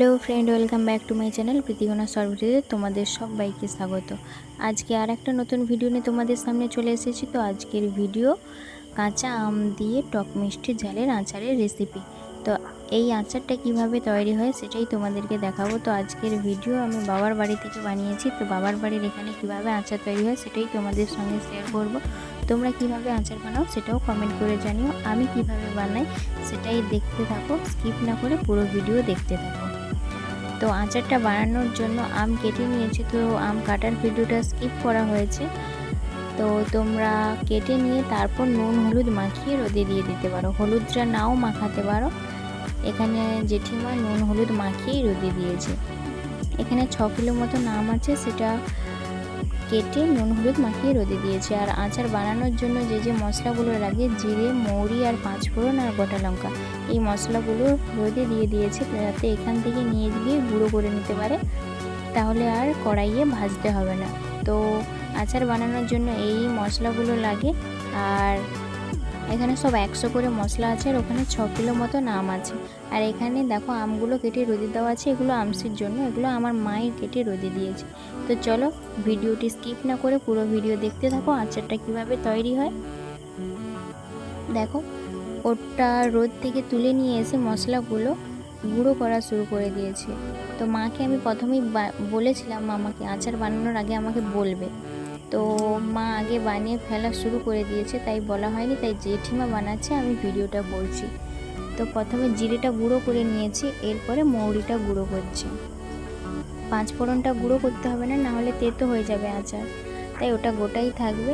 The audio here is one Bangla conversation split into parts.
Hello friend welcome back to my channel প্রীতিগণা সর্ভিসে তোমাদের সবাইকে স্বাগত। আজকে আর একটা নতুন ভিডিও নিয়ে তোমাদের সামনে চলে এসেছি। তো আজকের ভিডিও কাঁচা আম দিয়ে টক মিষ্টি ঝালের আচারের রেসিপি তো এই আচারটা কীভাবে তৈরি হয় সেটাই তোমাদেরকে দেখাবো। তো আজকের ভিডিও আমি বাবার বাড়ি থেকে বানিয়েছি। তো বাবার বাড়ির এখানে কীভাবে আচার তৈরি হয় সেটাই তোমাদের সঙ্গে শেয়ার করব। তোমরা কীভাবে আচার বানাও সেটাও কমেন্ট করে জানিও। আমি কীভাবে বানাই সেটাই দেখতে থাকো। স্কিপ না করে পুরো ভিডিও দেখতে থাকো। তো আচারটা বানানোর জন্য আম কেটে নিয়েছি। তো আম কাটার ভিডিওটা স্কিপ করা হয়েছে। তো তোমরা কেটে নিয়ে তারপর নুন, হলুদ মাখিয়ে রোদে দিয়ে দিতে পারো। হলুদটা নাও মাখাতে পারো। এখানে জেঠিমা নুন, হলুদ মাখিয়েই রোদে দিয়েছে। এখানে ছ কিলো মতো নাম আছে, সেটা কেটে নুন হলুদ মাখিয়ে রোদে দিয়েছি। আর আচার বানানোর জন্য যে যে মশলাগুলো লাগে, জিরে, মৌরি আর পাঁচফোড়ন আর গোটা লঙ্কা, এই মশলাগুলো রোদে দিয়ে দিয়েছে যাতে এখান থেকে নিয়ে গিয়ে গুঁড়ো করে নিতে পারে। তাহলে আর কড়াইয়ে ভাজতে হবে না। তো আচার বানানোর জন্য এই মশলাগুলো লাগে। আর এখানে সব একশো করে মশলা আছে আর ওখানে ছ কিলো মতো নাম আছে। আর এখানে দেখো আমগুলো কেটে রোদে দেওয়া আছে, এগুলো আমসির জন্য, এগুলো আমার মায়ের কেটে রোদে দিয়েছে। তো চলো ভিডিওটি স্কিপ না করে পুরো ভিডিও দেখতে থাকো, আচারটা কীভাবে তৈরি হয়। দেখো ওটা রোদ থেকে তুলে নিয়ে এসে মশলাগুলো গুঁড়ো করা শুরু করে দিয়েছে। তো মাকে আমি প্রথমেই বলেছিলাম, মামাকে আচার বানানোর আগে আমাকে বলবে। তো মা আগে বানিয়ে ফেলা শুরু করে দিয়েছে, তাই বলা হয়নি, তাই জেঠিমা বানাচ্ছে, আমি ভিডিওটা বলছি তো প্রথমে জিরেটা গুঁড়ো করে নিয়েছি, এরপরে মৌরিটা গুঁড়ো করছি। পাঁচ ফোড়নটা গুঁড়ো করতে হবে না নাহলে তেতো হয়ে যাবে আচার। তাই ওটা গোটাই থাকবে।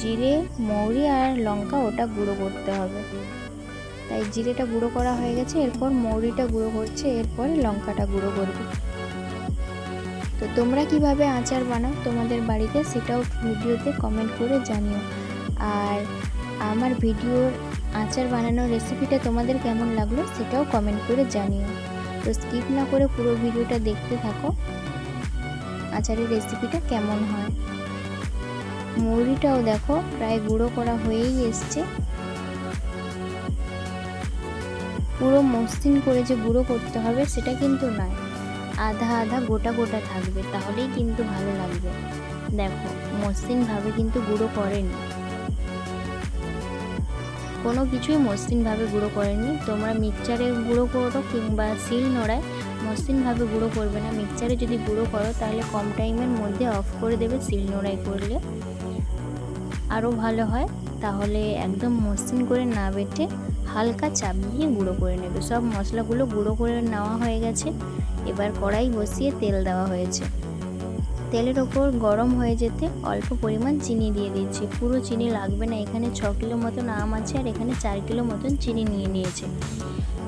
জিরে, মৌরি আর লঙ্কা ওটা গুঁড়ো করতে হবে। তাই জিরেটা গুঁড়ো করা হয়ে গেছে, এরপর মৌরিটা গুঁড়ো করছে, এরপর লঙ্কাটা গুঁড়ো করবে। তো তোমরা কীভাবে আচার বানাও তোমাদের বাড়িতে সেটাও ভিডিওতে কমেন্ট করে জানিও। আর আমার ভিডিওর আচার বানানোর রেসিপিটা তোমাদের কেমন লাগল সেটাও কমেন্ট করে জানিও। তো স্কিপ না করে পুরো ভিডিওটা দেখতে থাকো, আচারের রেসিপিটা কেমন হয়। মুড়িটাও দেখো, প্রায় গুঁড়ো করা হয়েই এসছে। পুরো মসৃণ করে যে গুঁড়ো করতে হবে সেটা কিন্তু নয়। আধা আধা গোটা গোটা থাকবে, তাহলেই কিন্তু ভালো লাগবে। দেখো মসৃণভাবে কিন্তু গুঁড়ো করেনি। কোনো কিছুই মসৃণভাবে গুঁড়ো করেনি। তোমরা মিক্সচারে গুঁড়ো করো কিংবা শিল নোড়ায় মসৃণভাবে গুঁড়ো করবে না। মিক্সচারে যদি গুঁড়ো করো, তাহলে কম টাইমের মধ্যে অফ করে দেবে শিল নোড়ায় করলে। আরও ভালো হয়, তাহলে একদম মসৃণ করে না বেটে হালকা চাপ দিয়ে গুঁড়ো করে নেবে। সব মশলাগুলো গুঁড়ো করে নেওয়া হয়ে গেছে। এবার কড়াই বসিয়ে তেল দেওয়া হয়েছে। তেলের ওপর গরম হয়ে যেতে অল্প পরিমাণ চিনি দিয়ে দিচ্ছি। পুরো চিনি লাগবে না, এখানে ছ কিলো মতন আম আছে আর এখানে চার কিলো মতন চিনি নিয়ে নিয়েছে।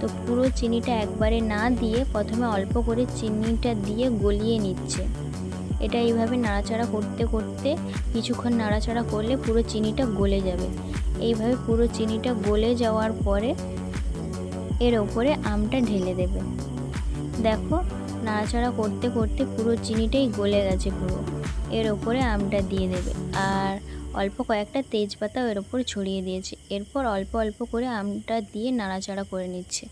তো পুরো চিনিটা একবারে না দিয়ে প্রথমে অল্প করে চিনিটা দিয়ে গলিয়ে নিচ্ছে। এটা এইভাবে নাড়াচাড়া করতে করতে কিছুক্ষণ নাড়াচাড়া করলে পুরো চিনিটা গলে যাবে। এইভাবে পুরো চিনিটা গলে যাওয়ার পরে এর ওপরে আমটা ঢেলে দেবে। দেখো, নাড়াচাড়া করতে করতে পুরো চিনিটাই গলে গেছে পুরো। এর ওপরে আমটা দিয়ে দেবে। আর অল্প কয়েকটা তেজপাতাও এর ওপর ছড়িয়ে দিয়েছে। এরপর অল্প অল্প করে আমটা দিয়ে নাড়াচাড়া করে নিচ্ছে।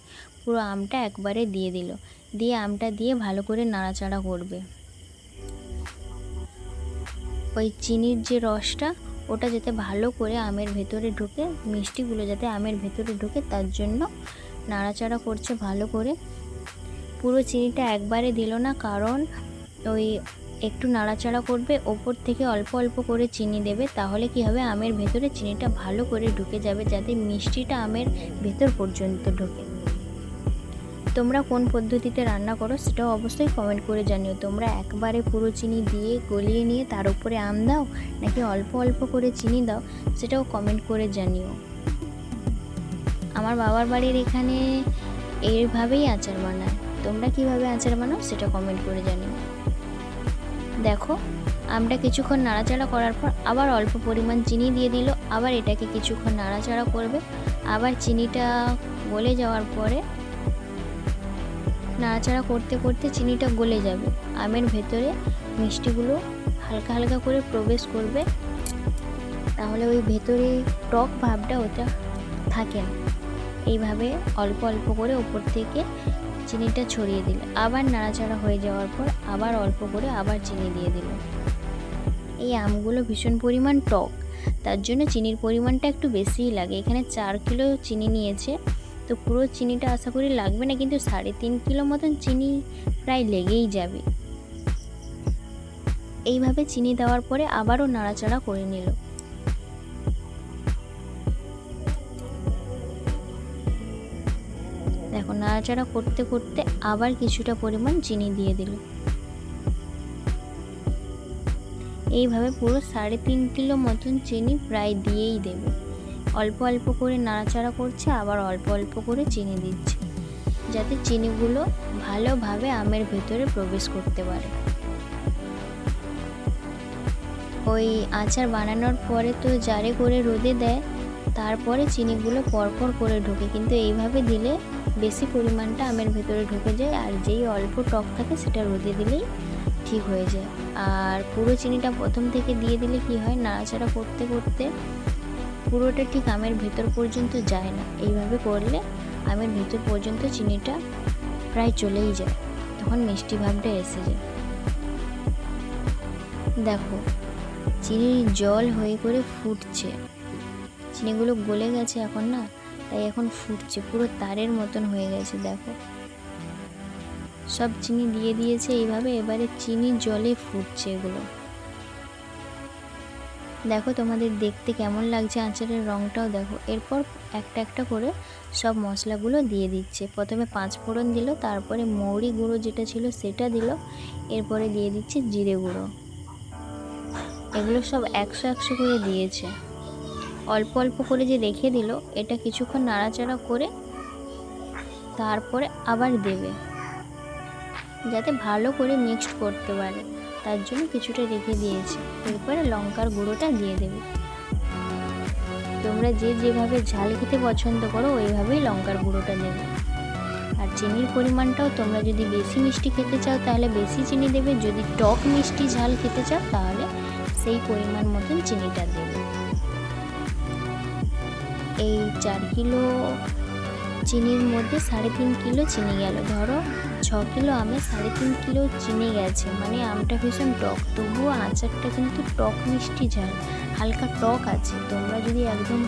পুরো আমটা একবারে দিয়ে দিল। দিয়ে আমটা দিয়ে ভালো করে নাড়াচাড়া করবে। ওই চিনির যে রসটা ওটা যাতে ভালো করে আমের ভেতরে ঢুকে, মিষ্টিগুলো যাতে আমের ভেতরে ঢুকে, তার জন্য নাড়াচাড়া করছে ভালো করে। পুরো চিনিটা একবারে দিল না, কারণ ওই একটু নাড়াচাড়া করবে, ওপর থেকে অল্প অল্প করে চিনি দেবে, তাহলে কি হবে? আমের ভেতরে চিনিটা ভালো করে ঢুকে যাবে, যাতে মিষ্টিটা আমের ভেতর পর্যন্ত ঢোকে। তোমরা কোন পদ্ধতিতে রান্না করো সেটাও অবশ্যই কমেন্ট করে জানিও। তোমরা একবারে পুরো চিনি দিয়ে গলিয়ে নিয়ে তার উপরে আম দাও নাকি অল্প অল্প করে চিনি দাও সেটাও কমেন্ট করে জানিও। আমার বাবার বাড়ির এখানে এইভাবেই আচার বানায়। তোমরা কীভাবে আচার বানাও সেটা কমেন্ট করে জানিও। দেখো, আমটা কিছুক্ষণ নাড়াচাড়া করার পর আবার অল্প পরিমাণ চিনি দিয়ে দিল, আবার এটাকে কিছুক্ষণ নাড়াচাড়া করবে। আবার চিনিটা গলে যাওয়ার পরে নাড়াচাড়া করতে করতে চিনিটা গলে যাবে। আমের ভেতরে মিষ্টিগুলো হালকা হালকা করে প্রবেশ করবে। তাহলে ওই ভেতরে টক ভাবটা ওটা থাকে না। এইভাবে অল্প অল্প করে ওপর থেকে চিনিটা ছড়িয়ে দিল। আবার নাড়াচাড়া হয়ে যাওয়ার পর আবার অল্প করে আবার চিনি দিয়ে দিল। এই আমগুলো ভীষণ পরিমাণ টক। তার জন্য চিনির পরিমাণটা একটু বেশিই লাগে। এখানে চার কিলো চিনি নিয়েছে। তো পুরো চিনিটা আশা করি লাগবে না, কিন্তু সাড়ে তিন কিলো মতন চিনি প্রায় লেগেই যাবে। এইভাবে চিনি দেওয়ার পরে আবারও নাড়াচাড়া করে নিল। দেখো, নাড়াচাড়া করতে করতে আবার কিছুটা পরিমাণ চিনি দিয়ে দিল। এইভাবে পুরো সাড়ে তিন কিলো মতন চিনি প্রায় দিয়েই দেবে। অল্প অল্প করে নাড়াচাড়া করছে, আবার অল্প অল্প করে চিনি দিচ্ছে, যাতে চিনিগুলো ভালোভাবে আমের ভেতরে প্রবেশ করতে পারে। ওই আচার বানানোর পরে তো জারে করে রোদে দেয়, তারপরে চিনিগুলো পরপর করে ঢোকে, কিন্তু এইভাবে দিলে বেশি পরিমাণটা আমের ভেতরে ঢুকে যায়, আর যেই অল্প টক থাকে সেটা রোদে দিলেই ঠিক হয়ে যায়। আর পুরো চিনিটা প্রথম থেকে দিয়ে দিলে কি হয়, নাড়াচাড়া করতে করতে পুরোটা ঠিক আমের ভেতর পর্যন্ত যায় না। এইভাবে করলে আমের ভেতর পর্যন্ত চিনিটা প্রায় চলেই যায়। তখন মিষ্টি ভাবটা এসে যায়। দেখো, চিনির জল হয়ে করে ফুটছে। চিনিগুলো গলে গেছে এখন না, তাই এখন ফুটছে। পুরো তারের মতন হয়ে গেছে, দেখো। সব চিনি দিয়ে দিয়েছে, এইভাবে এবারে চিনি জলে ফুটছে এগুলো। দেখো তোমাদের দেখতে কেমন লাগছে আচারের রঙটাও দেখো। এরপর একটা একটা করে সব মশলাগুলো দিয়ে দিচ্ছে। প্রথমে পাঁচ ফোড়ন দিল, তারপরে মৌরি গুঁড়ো যেটা ছিল সেটা দিল, এরপরে দিয়ে দিচ্ছে জিরে গুঁড়ো। এগুলো সব একশো একশো করে দিয়েছে। অল্প অল্প করে যে রেখে দিল, এটা কিছুক্ষণ নাড়াচাড়া করে তারপরে আবার দেবে, যাতে ভালো করে মিক্সড করতে পারে। তার জন্য কিছুটা রেখে দিয়েছি। এরপরে লঙ্কার গুঁড়োটা দিয়ে দেবে। তোমরা যে যেভাবে ঝাল খেতে পছন্দ করো, ওইভাবেই লঙ্কার গুঁড়োটা দেবে। আর চিনির পরিমাণটাও তোমরা যদি বেশি মিষ্টি খেতে চাও, তাহলে বেশি চিনি দেবে। যদি টক মিষ্টি ঝাল খেতে চাও, তাহলে সেই পরিমাণ মতন চিনিটা দেবে। এই চার কিলো চিনির মধ্যে সাড়ে তিন কিলো চিনি গেল। ধরো ছ কিলো আমে সাড়ে তিন কিলো চিনি গেছে। মানে আমটা ভীষণ টক। তবুও আচারটা কিন্তু টক মিষ্টি ঝাল। হালকা টক আছে। তোমরা যদি একদম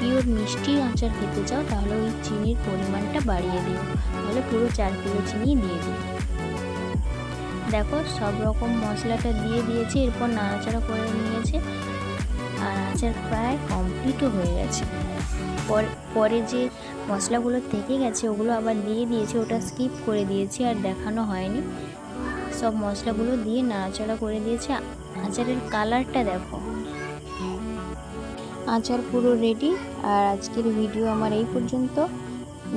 পিওর মিষ্টি আচার খেতে চাও, তাহলে ওই চিনির পরিমাণটা বাড়িয়ে দিও। তাহলে পুরো চার কিলো চিনি দিয়ে দিও। দেখো, সব রকম মশলাটা দিয়ে দিয়েছে। এরপর নাড়াচাড়া করে নিয়েছে। আর আচার প্রায় কমপ্লিটও হয়ে গেছে। পরে যে মশলাগুলো থেকে গেছে ওগুলো আবার দিয়ে দিয়েছে, ওটা স্কিপ করে দিয়েছি আর দেখানো হয়নি। সব মশলাগুলো দিয়ে নাড়াচাড়া করে দিয়েছে। আচারের কালারটা দেখো। আচার পুরো রেডি আর আজকের ভিডিও আমার এই পর্যন্ত।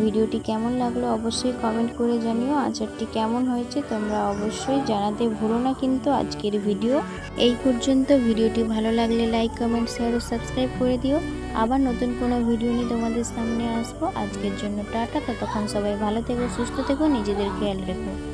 ভিডিওটি কেমন লাগল অবশ্যই কমেন্ট করে জানিও। আচারটি কেমন হয়েছে তোমরা অবশ্যই জানাতে ভুলো না কিন্তু আজকের ভিডিও এই পর্যন্ত ভিডিওটি ভালো লাগলে লাইক কমেন্ট শেয়ার ও সাবস্ক্রাইব করে দিও। আবার নতুন কোনো ভিডিও নিয়ে তোমাদের সামনে আসব। আজকের জন্য টাটা, ততক্ষণ সবাই ভালো থেকো, সুস্থ থেকো, নিজেদের খেয়াল রেখো।